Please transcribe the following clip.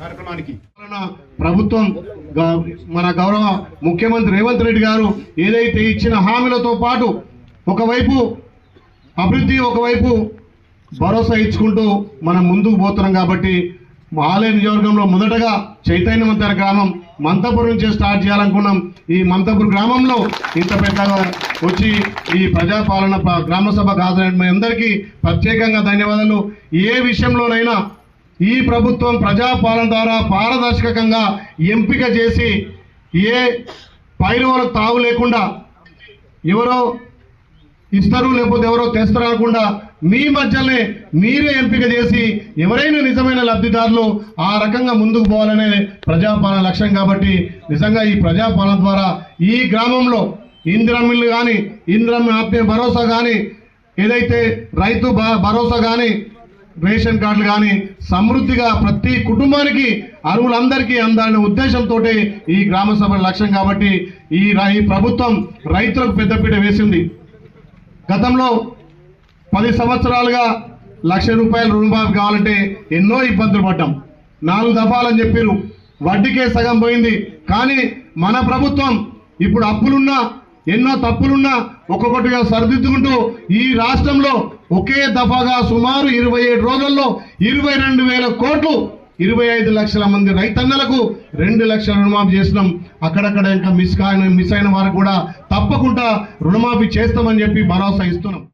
కార్యక్రమానికి ప్రభుత్వం మన గౌరవ ముఖ్యమంత్రి రేవంత్ రెడ్డి గారు ఏదైతే ఇచ్చిన హామీలతో పాటు ఒకవైపు అభివృద్ధి ఒకవైపు భరోసా ఇచ్చుకుంటూ మనం ముందుకు పోతున్నాం కాబట్టి ఆలయ నియోజకవర్గంలో మొదటగా చైతన్యవంతర గ్రామం మంతపూర్ నుంచే స్టార్ట్ చేయాలనుకున్నాం. ఈ మంతపూర్ గ్రామంలో ఇంత పెద్దగా వచ్చి ఈ ప్రజాపాలన గ్రామ సభకు హాజరైన మీ అందరికీ ప్రత్యేకంగా ధన్యవాదాలు. ఏ విషయంలోనైనా ఈ ప్రభుత్వం ప్రజాపాలన ద్వారా పారదర్శకంగా ఎంపిక చేసి ఏ పైరవలకు తావు లేకుండా ఎవరో ఇస్తారు లేకపోతే ఎవరో తెస్తారు అనకుండా మీ మధ్యనే మీరే ఎంపిక చేసి ఎవరైనా నిజమైన లబ్ధిదారులు ఆ రకంగా ముందుకు పోవాలనే ప్రజాపాలన లక్ష్యం కాబట్టి నిజంగా ఈ ప్రజాపాలన ద్వారా ఈ గ్రామంలో ఇందిరమిల్లు కానీ ఇందిరమ్మ ఆత్మీయ భరోసా కానీ ఏదైతే రైతు భ- భరోసా కానీ రేషన్ కార్డులు కానీ సమృద్ధిగా ప్రతి కుటుంబానికి అరువులందరికీ అందాలనే ఉద్దేశంతో ఈ గ్రామ సభల లక్ష్యం కాబట్టి ఈ ప్రభుత్వం రైతులకు పెద్దపీట వేసింది. గతంలో పది సంవత్సరాలుగా లక్ష రూపాయలు రుణమాఫీ కావాలంటే ఎన్నో ఇబ్బందులు పడ్డాం. నాలుగు దఫాలని చెప్పారు వడ్డీకే సగం పోయింది. కానీ మన ప్రభుత్వం ఇప్పుడు అప్పులున్నా ఎన్నో తప్పులున్నా ఒక్కొక్కటిగా సరిదిద్దుకుంటూ ఈ రాష్ట్రంలో ఒకే దఫాగా సుమారు ఇరవై ఏడు రోజుల్లో ఇరవై రెండు వేల కోట్లు ఇరవై ఐదు లక్షల మంది రైతన్నలకు రెండు లక్షల రుణమాఫీ చేసినాం. అక్కడక్కడ ఇంకా మిస్ కాని మిస్ అయిన వారు కూడా తప్పకుండా రుణమాఫీ చేస్తామని చెప్పి భరోసా ఇస్తున్నాం.